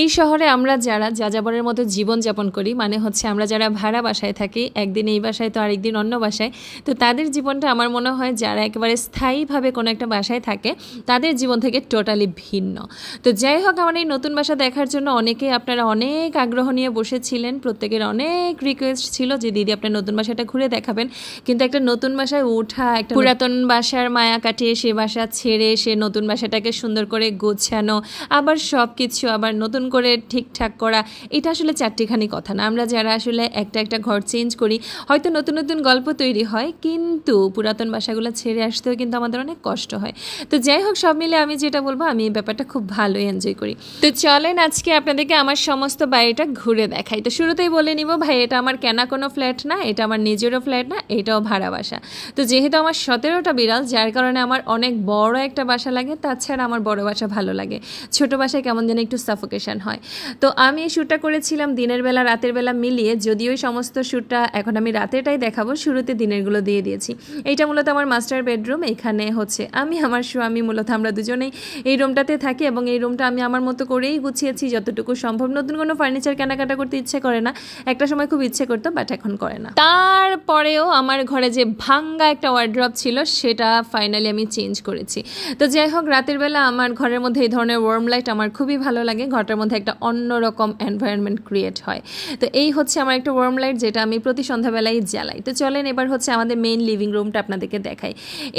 এই শহরে আমরা যারা যাযাবরের মতো জীবনযাপন করি মানে হচ্ছে আমরা যারা ভাড়া বাসায় থাকি, একদিন এই বাসায় তো আরেকদিন অন্য বাসায়, তো তাদের জীবনটা আমার মনে হয় যারা একেবারে স্থায়ীভাবে কোনো একটা বাসায় থাকে, তাদের জীবন থেকে টোটালি ভিন্ন। তো যাই হোক, আমার এই নতুন বাসা দেখার জন্য অনেকেই আপনারা অনেক আগ্রহ নিয়ে বসেছিলেন, প্রত্যেকের অনেক রিকোয়েস্ট ছিল যে, দিদি আপনার নতুন বাসাটা ঘুরে দেখাবেন। কিন্তু একটা নতুন বাসায় ওঠা একটা পুরাতন বাসার মায়া কাটিয়ে সে বাসা ছেড়ে, সে নতুন বাসাটাকে সুন্দর করে গোছানো, আবার সব কিছু আবার নতুন করে ঠিকঠাক করা, এটা আসলে চারটিখানি কথা না। আমরা যারা আসলে একটা একটা ঘর চেঞ্জ করি, হয়তো নতুন নতুন গল্প তৈরি হয়, কিন্তু পুরাতন বাসাগুলো ছেড়ে আসতেও কিন্তু আমাদের অনেক কষ্ট হয়। তো যাই হোক, সব মিলে আমি যেটা বলব, আমি এই ব্যাপারটা খুব ভালোই এনজয় করি। তো চলেন আজকে আপনাদেরকে আমার সমস্ত বাড়িটা ঘুরে দেখাই। তো শুরুতেই বলে নিব, ভাই, এটা আমার কেনা কোনো ফ্ল্যাট না, এটা আমার নিজেরও ফ্ল্যাট না, এটাও ভাড়া বাসা। তো যেহেতু আমার সতেরোটা বিড়াল, যার কারণে আমার অনেক বড় একটা বাসা লাগে, তাছাড়া আমার বড় বাসা ভালো লাগে। ছোট বাসায় কেমন যেন একটু সাফোকেশন হয়। তো আমি এই শ্যুটটা করেছিলাম দিনের বেলা, রাতের বেলা মিলিয়ে, যদিও সমস্ত শ্যুটটা এখন আমি রাতেরটাই দেখাবো, শুরুতে দিনেরগুলো দিয়ে দিয়েছি। এইটা মূলত আমার মাস্টার বেডরুম, এখানে হচ্ছে আমি, আমার স্বামী মূলত আমরা দুজনেই এই রুমটাতে থাকি এবং এই রুমটা আমি আমার মতো করেই গুছিয়েছি যতটুকু সম্ভব। নতুন কোনো ফার্নিচার কেনাকাটা করতে ইচ্ছে করে না, একটা সময় খুব ইচ্ছে করতো বাট এখন করে না। তারপরেও আমার ঘরে যে ভাঙ্গা একটা ওয়ার্ড্রপ ছিল, সেটা ফাইনালি আমি চেঞ্জ করেছি। তো যাই হোক, রাতের বেলা আমার ঘরের মধ্যে এই ধরনের ওয়ার্ম লাইট আমার খুবই ভালো লাগে, ঘরটার মধ্যে একটা অন্যরকম এনভায়রনমেন্ট ক্রিয়েট হয়। তো এই হচ্ছে আমার একটা ওয়ার্ম লাইট যেটা আমি প্রতি সন্ধ্যাবেলায় জ্বালাই। তো চলেন এবার হচ্ছে আমাদের মেইন লিভিং রুমটা আপনাদেরকে দেখাই।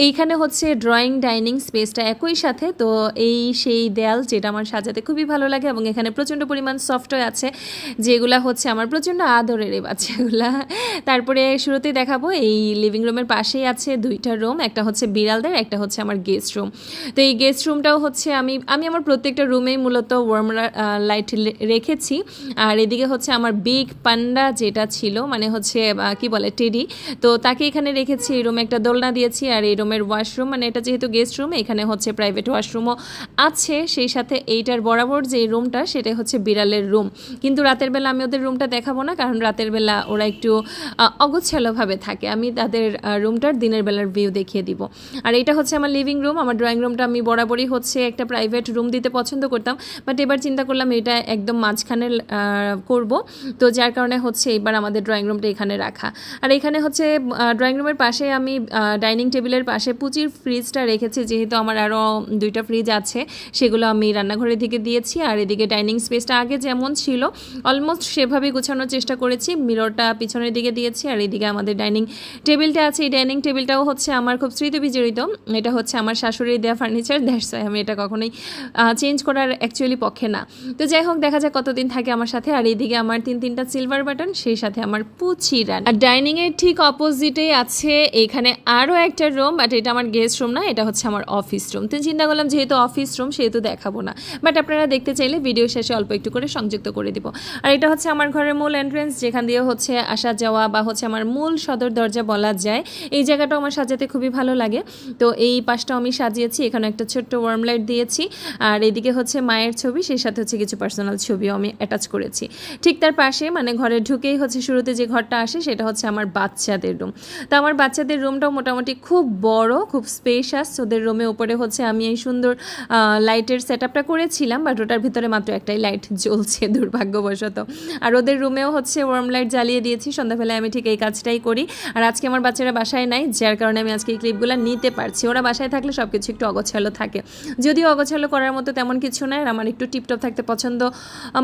এইখানে হচ্ছে ড্রয়িং ডাইনিং স্পেসটা একই সাথে। তো এই সেই দেয়াল যেটা আমার সাজাতে খুবই ভালো লাগে এবং এখানে প্রচণ্ড পরিমাণ সফটওয়্যার আছে, যেগুলা হচ্ছে আমার প্রচণ্ড আদরের এই বাচ্চাগুলা। তারপরে শুরুতেই দেখাবো, এই লিভিং রুমের পাশেই আছে দুইটা রুম একটা হচ্ছে বিড়ালদের, একটা হচ্ছে আমার গেস্ট রুম তো এই গেস্ট রুমটাও হচ্ছে আমি আমি আমার প্রত্যেকটা রুমেই মূলত ওয়ার্ম লাইট রেখেছি। আর এদিকে হচ্ছে আমার বিগ পান্ডা যেটা ছিল মানে হচ্ছে কি বলে টেডি তো তাকে এখানে রেখেছি, এই রুমে একটা দোলনা দিয়েছি আর এই রুমের ওয়াশরুম মানে এটা যেহেতু গেস্ট রুম এখানে হচ্ছে প্রাইভেট ওয়াশরুমও আছে। সেই সাথে এইটার বরাবর যে রুমটা সেটা হচ্ছে বিড়ালের রুম কিন্তু রাতের বেলা আমি ওদের রুমটা দেখাবো না, কারণ রাতের বেলা ওরা একটু অগোছালোভাবে থাকে। আমি তাদের রুমটার দিনের বেলার ভিউ দেখিয়ে দিব। আর এটা হচ্ছে আমার লিভিং রুম আমার ড্রয়িং রুমটা আমি বরাবরই হচ্ছে একটা প্রাইভেট রুম দিতে পছন্দ করতাম। বাট এবার চিন্তা করলাম এটা একদম মাঝখানে করব। তো যার কারণে হচ্ছে এবার আমাদের ড্রয়িং রুমটা এখানে রাখা। আর এখানে হচ্ছে ড্রয়িং রুমের পাশে আমি ডাইনিং টেবিলের পাশে পুচির ফ্রিজটা রেখেছি। যেহেতু আমার আরও দুইটা ফ্রিজ আছে, সেগুলো আমি রান্নাঘরের দিকে দিয়েছি। আর এদিকে ডাইনিং স্পেসটা আগে যেমন ছিল অলমোস্ট সেভাবেই গোছানোর চেষ্টা করেছি। মিররটা পিছনের দিকে দিয়েছি, আর এদিকে আমাদের ডাইনিং টেবিলটা আছে। এই ডাইনিং টেবিলটাও হচ্ছে আমার খুব স্মৃতিবিজড়িত। এটা হচ্ছে আমার শাশুড়ির দেওয়া ফার্নিচার দ্যাটস আমি এটা কখনোই চেঞ্জ করার অ্যাকচুয়ালি পক্ষে না। তো যাই হোক, দেখা যাক কতদিন থাকে আমার সাথে। আর এইদিকে আমার তিন তিনটা সিলভার বাটন সেই সাথে আমার পুচি রান আর ডাইনিং এর ঠিক অপোজিটে আছে এখানে আরও একটা রুম বাট এটা আমার গেস্ট রুম না, এটা হচ্ছে আমার অফিস রুম তো চিন্তা করলাম যেহেতু অফিস রুম সেহেতু দেখাবো না। বাট আপনারা দেখতে চাইলে ভিডিও শেষে অল্প একটু করে সংযুক্ত করে দিব। আর এটা হচ্ছে আমার ঘরের মূল এন্ট্রেন্স যেখান দিয়ে হচ্ছে আসা যাওয়া বা হচ্ছে আমার মূল সদর দরজা বলা যায়। এই জায়গাটাও আমার সাজাতে খুবই ভালো লাগে। তো এই পাশটাও আমি সাজিয়েছি, এখানে একটা ছোট্ট ওয়ার্ম লাইট দিয়েছি। আর এদিকে হচ্ছে মায়ের ছবি, সেই সাথে হচ্ছে কিছু পার্সোনাল ছবিও আমি অ্যাটাচ করেছি। ঠিক তার পাশে মানে ঘরে ঢুকেই হচ্ছে শুরুতে যে ঘরটা আসে সেটা হচ্ছে আমার বাচ্চাদের রুম তো আমার বাচ্চাদের রুমটাও মোটামুটি খুব বড়, খুব স্পেশাস ওদের রুমে উপরে হচ্ছে আমি এই সুন্দর লাইটের সেট আপটা করেছিলাম বাট ওটার ভিতরে মাত্র একটাই লাইট জ্বলছে দুর্ভাগ্যবশত। আর ওদের রুমেও হচ্ছে ওয়ার্ম লাইট জ্বালিয়ে দিয়েছি, সন্ধ্যাবেলায় আমি ঠিক এই কাজটাই করি। আর আজকে আমার বাচ্চারা বাসায় নাই, যার কারণে আমি আজকে এই ক্লিপগুলো নিতে পারছি। ওরা বাসায় থাকলে সব কিছু একটু অগোছালো থাকে। যদিও অগোছালো করার মতো তেমন কিছু নয় আর আমার একটু টিপটপ থাকতে পছন্দ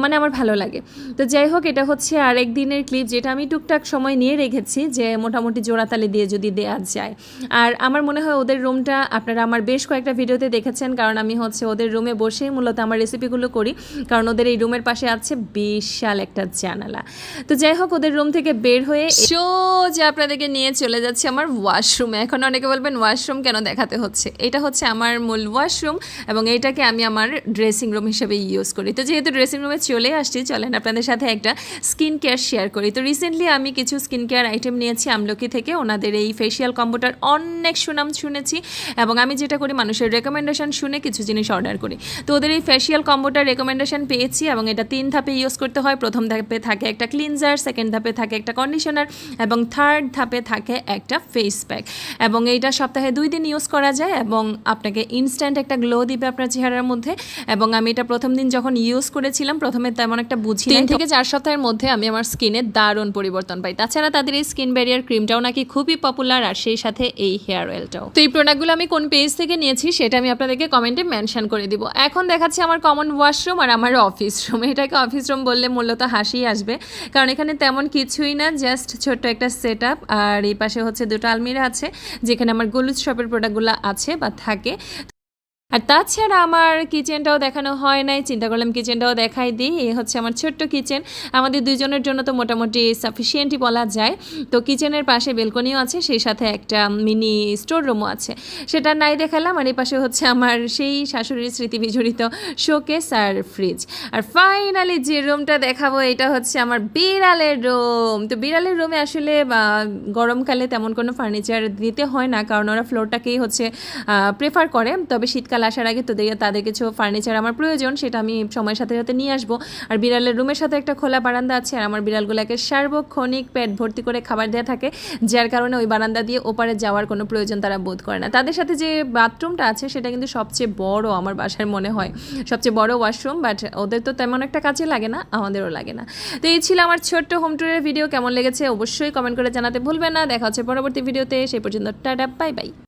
মানে আমার ভালো লাগে। তো যাই হোক, এটা হচ্ছে আরেক দিনের ক্লিপ যেটা আমি টুকটাক সময় নিয়ে রেখেছি যে মোটামুটি জোড়াতালি দিয়ে যদি দেওয়া যায়। আর আমার মনে হয় ওদের রুমটা আপনারা আমার বেশ কয়েকটা ভিডিওতে দেখেছেন, কারণ আমি হচ্ছে ওদের রুমে বসেই মূলত আমার রেসিপিগুলো করি, কারণ ওদের এই রুমের পাশে আছে বিশাল একটা জানালা। তো যাই হোক, ওদের রুম থেকে বের হয়ে সোজা আপনাদেরকে নিয়ে চলে যাচ্ছে আমার ওয়াশরুমে এখন অনেকে বলবেন ওয়াশরুম কেন দেখাতে হচ্ছে? এটা হচ্ছে আমার মূল ওয়াশরুম এবং এটাকে আমি আমার ড্রেসিং রুম হিসেবে ইউজ করি। তো যেহেতু ড্রেসিং রুমে চলে আসছি, চলেন আপনাদের সাথে একটা স্কিন কেয়ার শেয়ার করি। তো রিসেন্টলি আমি কিছু স্কিন কেয়ার আইটেম নিয়েছি আমলকি থেকে, ওনাদের এই ফেসিয়াল কম্বোটার অনেক সুনাম শুনেছি এবং আমি যেটা করি, মানুষের রেকমেন্ডেশন শুনে কিছু জিনিস অর্ডার করি। তো ওদের এই ফেসিয়াল কম্বোটার রেকমেন্ডেশন পেয়েছি এবং এটা তিন ধাপে ইউজ করতে হয়। প্রথম ধাপে থাকে একটা ক্লিনজার সেকেন্ড ধাপে থাকে একটা কন্ডিশনার এবং থার্ড ধাপে থাকে একটা ফেস প্যাক এবং এইটা সপ্তাহে দুই দিন ইউজ করা যায় এবং আপনাকে ইনস্ট্যান্ট একটা গ্লো দিবে আপনার চেহারার মধ্যে। এবং আমি এটা প্রথম দিন যখন ইউজ করেছিলাম, প্রথমে তেমন একটা বুঝি তিন থেকে চার সপ্তাহের মধ্যে আমি আমার স্কিনে দারুণ পরিবর্তন পাই। তাছাড়া তাদের এই স্কিন ব্যারিয়ার ক্রিমটাও নাকি খুবই পপুলার আর সেই সাথে এই হেয়ার অয়েলটাও তো এই প্রোডাক্টগুলো আমি কোন পেজ থেকে নিয়েছি সেটা আমি আপনাদেরকে কমেন্টে মেনশন করে দিব। এখন দেখাচ্ছি আমার কমন ওয়াশরুম আর আমার অফিস রুম এটাকে অফিস রুম বললে মূলত হাসি আসবে, কারণ এখানে তেমন কিছুই না জাস্ট ছোট্ট একটা সেট আর এই পাশে হচ্ছে দুটো আলমিরা আছে, যেখানে আমার গলুজ শপের প্রোডাক্টগুলো আছে বা থাকে। আর তাছাড়া আমার কিচেনটাও দেখানো হয় নাই। চিন্তা করলাম কিচেনটাও দেখাই দিই। এই হচ্ছে আমার ছোট্ট কিচেন। আমাদের দুজনের জন্য তো মোটামুটি সাফিসিয়েন্টই বলা যায়। তো কিচেনের পাশে বেলকনিও আছে, সেই সাথে একটা মিনি স্টোর রুমও আছে। সেটা নাই দেখালাম, আর এই পাশে হচ্ছে আমার সেই শাশুড়ির স্মৃতি বিজড়িত শোকেস আর ফ্রিজ আর ফাইনালি যে রুমটা দেখাবো, এটা হচ্ছে আমার বিড়ালের রুম তো বিড়ালের রুমে আসলে গরমকালে তেমন কোনো ফার্নিচার দিতে হয় না, কারণ ওরা ফ্লোরটাকেই হচ্ছে প্রেফার করে। তবে শীতকাল আসার আগে তো তাদের কিছু ফার্নিচার আমার প্রয়োজন, সেটা আমি সময়ের সাথে সাথে নিয়ে আসব। আর বিড়ালের রুমের সাথে একটা খোলা বারান্দা আছে, আর আমার বিড়ালগুলোকে সার্বক্ষণিক পেট ভর্তি করে খাবার দেওয়া থাকে, যার কারণে ওই বারান্দা দিয়ে ওপারে যাওয়ার কোনো প্রয়োজন তারা বোধ করে না। তাদের সাথে যে বাথরুমটা আছে, সেটা কিন্তু সবচেয়ে বড় আমার বাসার মনে হয়। সবচেয়ে বড় ওয়াশরুম বাট ওদের তো তেমন একটা কাজে লাগে না, আমাদেরও লাগে না। তো এই ছিল আমার ছোট্ট হোম ট্যুরের ভিডিও কেমন লেগেছে অবশ্যই কমেন্ট করে জানাতে ভুলবেন না। দেখা হচ্ছে পরবর্তী ভিডিওতে সেই পর্যন্ত টাটা বাই বাই